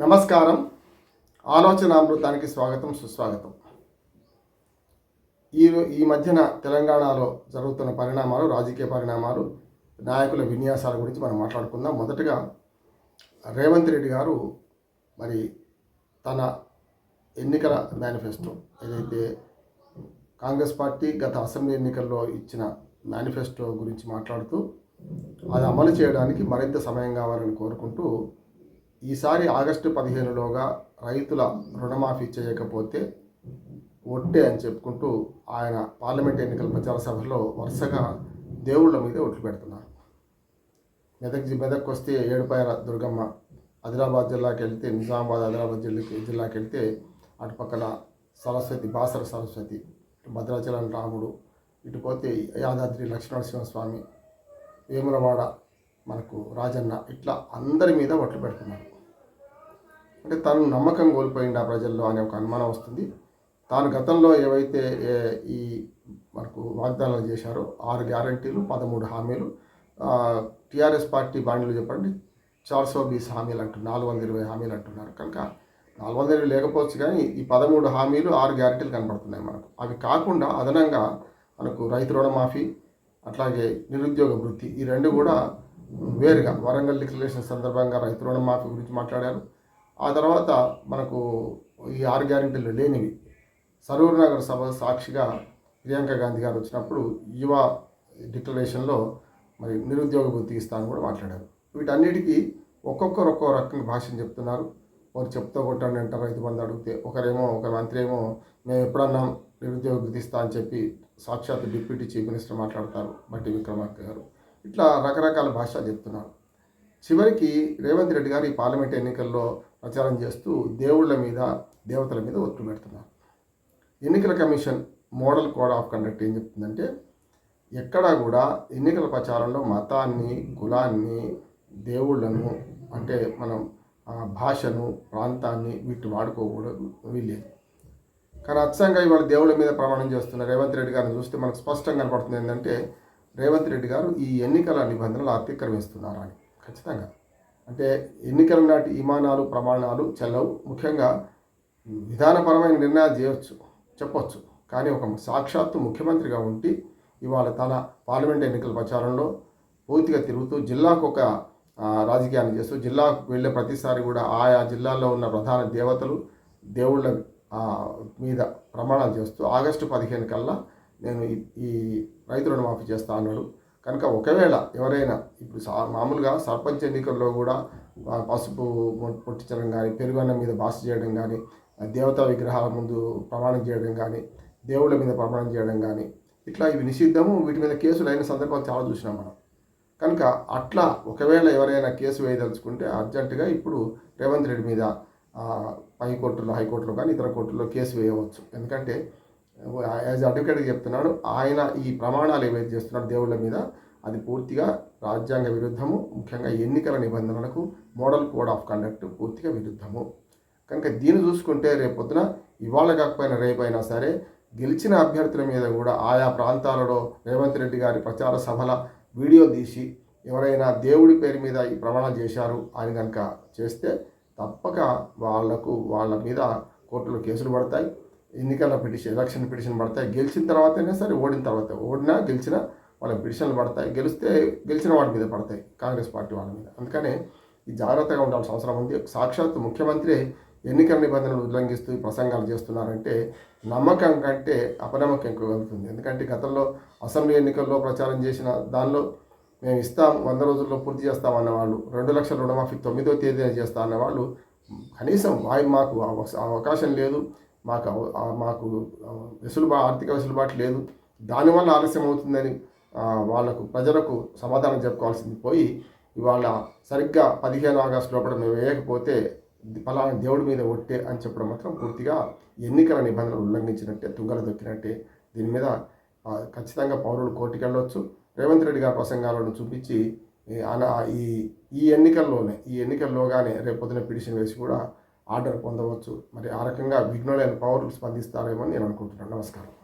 నమస్కారం. ఆలోచన అమృతానికి స్వాగతం సుస్వాగతం. ఈ ఈ మధ్యన తెలంగాణలో జరుగుతున్న పరిణామాలు రాజకీయ పరిణామాలు నాయకుల విన్యాసాల గురించి మనం మాట్లాడుకుందాం. మొదటగా రేవంత్ రెడ్డి గారు మరి తన ఎన్నికల మేనిఫెస్టో ఏదైతే కాంగ్రెస్ పార్టీ గత అసెంబ్లీ ఎన్నికల్లో ఇచ్చిన మేనిఫెస్టో గురించి మాట్లాడుతూ అది అమలు చేయడానికి మరింత సమయం కావాలని కోరుకుంటూ ఈసారి ఆగస్టు పదిహేనులోగా రైతుల రుణమాఫీ చేయకపోతే ఒట్టే అని చెప్పుకుంటూ ఆయన పార్లమెంట్ ఎన్నికల ప్రచార సభలో వరుసగా దేవుళ్ళ మీద ఒట్లు పెడుతున్నారు. మెదక్ జి- మెదక్ వస్తే ఏడుపాయల దుర్గమ్మ ఆదిలాబాద్ జిల్లాకి వెళ్తే నిజామాబాద్ ఆదిలాబాద్ జిల్లాకి జిల్లాకి వెళ్తే అటు పక్కన సరస్వతి బాసర సరస్వతి భద్రాచలం రాముడు ఇటు పోతే యాదాద్రి లక్ష్మీనరసింహస్వామి వేములవాడ మనకు రాజన్న ఇట్లా అందరి మీద ఒట్లు పెడుతున్నారు అంటే తను నమ్మకం కోల్పోయింది ఆ ప్రజల్లో అనే ఒక అనుమానం వస్తుంది. తాను గతంలో ఏవైతే ఏ- ఈ మనకు వాగ్దానాలు చేశారో ఆరు గ్యారంటీలు పదమూడు హామీలు టీఆర్ఎస్ పార్టీ బాండ్లు చెప్పండి చార్సో బీస్ హామీలు అంటున్నారు నాలుగు వందల ఇరవై హామీలు అంటున్నారు. కనుక నాలుగు వందల ఇరవై లేకపోవచ్చు కానీ ఈ పదమూడు హామీలు ఆరు గ్యారంటీలు కనబడుతున్నాయి మనకు. అవి కాకుండా అదనంగా మనకు రైతు రుణమాఫీ అట్లాగే నిరుద్యోగ వృత్తి ఈ రెండు కూడా వేరుగా వరంగల్ డిక్లరేషన్ సందర్భంగా రైతు రుణమాఫీ గురించి మాట్లాడారు. ఆ తర్వాత మనకు ఈ ఆరు గ్యారెంటీలు లేనివి. సరూర్ నగర్ సభ సాక్షిగా ప్రియాంక గాంధీ గారు వచ్చినప్పుడు యువ డిక్లరేషన్లో మరి నిరుద్యోగ వృత్తి ఇస్తాను కూడా మాట్లాడారు. వీటన్నిటికీ ఒక్కొక్కరు ఒక్కో రకంగా భాషను చెప్తున్నారు. వారు చెప్తూ కొట్టండి అంటారు రైతు బంధు అడిగితే ఒకరేమో ఒక మంత్రి ఏమో మేము ఎప్పుడన్నా నిరుద్యోగ గుర్తిస్తా ఇస్తా అని చెప్పి సాక్షాత్ డిప్యూటీ చీఫ్ మినిస్టర్ మాట్లాడతారు. బట్టి విక్రమార్క గారు. ఇట్లా రకరకాల భాష చెప్తున్నారు. చివరికి రేవంత్ రెడ్డి గారు ఈ పార్లమెంట్ ఎన్నికల్లో ప్రచారం చేస్తూ దేవుళ్ళ మీద దేవతల మీద ఒట్టు పెడుతున్నారు. ఎన్నికల commission model code of conduct ఏం చెప్తుందంటే ఎక్కడా కూడా ఎన్నికల ప్రచారంలో మతాన్ని కులాన్ని దేవుళ్ళను అంటే మనం భాషను ప్రాంతాన్ని వీటి వాడుకోకూడదు వీలేదు కానీ అచ్చంగా ఇవాళ దేవుళ్ళ మీద ప్రమాణం చేస్తున్న రేవంత్ రెడ్డి గారిని చూస్తే మనకు స్పష్టంగా కనపడుతుంది ఏంటంటే రేవంత్ రెడ్డి గారు ఈ ఎన్నికల నిబంధనలు అతిక్రమిస్తున్నారు అని. ఖచ్చితంగా. అంటే ఎన్నికల నాటి విమానాలు ప్రమాణాలు చెల్లవు. ముఖ్యంగా విధానపరమైన నిర్ణయాలు చేయవచ్చు చెప్పొచ్చు. కానీ ఒక సాక్షాత్తు ముఖ్యమంత్రిగా ఉండి ఇవాళ తన పార్లమెంట్ ఎన్నికల ప్రచారంలో పూర్తిగా తిరుగుతూ జిల్లాకు ఒక రాజకీయాన్ని చేస్తూ జిల్లాకు వెళ్ళే ప్రతిసారి కూడా ఆయా జిల్లాల్లో ఉన్న ప్రధాన దేవతలు దేవుళ్ళ మీద ప్రమాణాలు చేస్తూ ఆగస్టు పదిహేను కల్లా నేను ఈ రైతు రుణమాఫీ చేస్తా అన్నాడు. కనుక ఒకవేళ ఎవరైనా ఇప్పుడు సా మామూలుగా సర్పంచ్ ఎన్నికల్లో కూడా పసుపు పొట్టించడం కానీ పెరుగన్నం మీద బాస చేయడం కానీ దేవతా విగ్రహాల ముందు ప్రమాణం చేయడం కానీ దేవుళ్ళ మీద ప్రమాణం చేయడం కానీ ఇట్లా ఇవి నిషిద్ధము. వీటి మీద కేసులు అయిన సందర్భాలు చాలా చూసినాం మనం. కనుక అట్లా ఒకవేళ ఎవరైనా కేసు వేయదలుచుకుంటే అర్జెంటుగా ఇప్పుడు రేవంత్ రెడ్డి మీద హైకోర్టులో పై కోర్టులో హైకోర్టులో కానీ ఇతర కోర్టుల్లో కేసు వేయవచ్చు. ఎందుకంటే యాజ్ అడ్వకేట్ చెప్తున్నాడు ఆయన ఈ ప్రమాణాలు ఏవైతే చేస్తున్నాడు దేవుళ్ళ మీద అది పూర్తిగా రాజ్యాంగ విరుద్ధము ముఖ్యంగా ఎన్నికల నిబంధనలకు మోడల్ కోడ్ ఆఫ్ కండక్ట్ పూర్తిగా విరుద్ధము. కనుక దీన్ని చూసుకుంటే రేపొద్దున ఇవాళ కాకపోయినా రేపైనా సరే గెలిచిన అభ్యర్థుల మీద కూడా ఆయా ప్రాంతాలలో రేవంత్ రెడ్డి గారి ప్రచార సభల వీడియో తీసి ఎవరైనా దేవుడి పేరు మీద ఈ ప్రమాణం చేశారు అని కనుక చేస్తే తప్పక వాళ్ళకు వాళ్ళ మీద కోర్టులో కేసులు పడతాయి. ఎన్నికల పిటిషన్ ఎలక్షన్ పిటిషన్ పడతాయి. గెలిచిన తర్వాతనే సరే ఓడిన తర్వాత ఓడినా గెలిచినా వాళ్ళ పిటిషన్లు పడతాయి. గెలిస్తే గెలిచిన వాడి మీద పడతాయి కాంగ్రెస్ పార్టీ వాళ్ళ మీద. అందుకనే ఈ జాగ్రత్తగా ఉండాల్సిన అవసరం ఉంది. సాక్షాత్ ముఖ్యమంత్రి ఎన్నికల నిబంధనలు ఉల్లంఘిస్తూ ప్రసంగాలు చేస్తున్నారంటే నమ్మకం కంటే అపనమ్మకం ఎక్కువ కలుగుతుంది ఎందుకంటే గతంలో అసెంబ్లీ ఎన్నికల్లో ప్రచారం చేసిన దానిలో మేము ఇస్తాం వంద రోజుల్లో పూర్తి చేస్తాం అన్నవాళ్ళు రెండు లక్షల రుణమాఫీ తొమ్మిదో తేదీన చేస్తా అన్నవాళ్ళు కనీసం వాయి మాకు అవకాశం లేదు. మాకు మాకు ఆ, వెసులుబా ఆర్థిక వెసులుబాటు లేదు. దానివల్ల ఆలస్యం అవుతుందని వాళ్ళకు ప్రజలకు సమాధానం చెప్పుకోవాల్సింది పోయి ఇవాళ సరిగ్గా పదిహేను ఆగస్టు లోపల మేము వేయకపోతే ఫలానా దేవుడి మీద ఒట్టే అని చెప్పడం మాత్రం పూర్తిగా ఎన్నికల నిబంధనలు ఉల్లంఘించినట్టే తుంగలు దొక్కినట్టే. దీని మీద ఖచ్చితంగా పౌరులు కోర్టుకు వెళ్ళవచ్చు రేవంత్ రెడ్డి గారి ప్రసంగాలను చూపించి ఈ ఈ ఈ ఎన్నికల్లోనే ఈ ఎన్నికల్లోగానే రేపు పొద్దున పిటిషన్ వేసి కూడా ఆర్డర్ పొందవచ్చు. మరి ఆ రకంగా విఘ్నులైన పౌరులు స్పందిస్తారేమో అని నేను అనుకుంటున్నాను. నమస్కారం.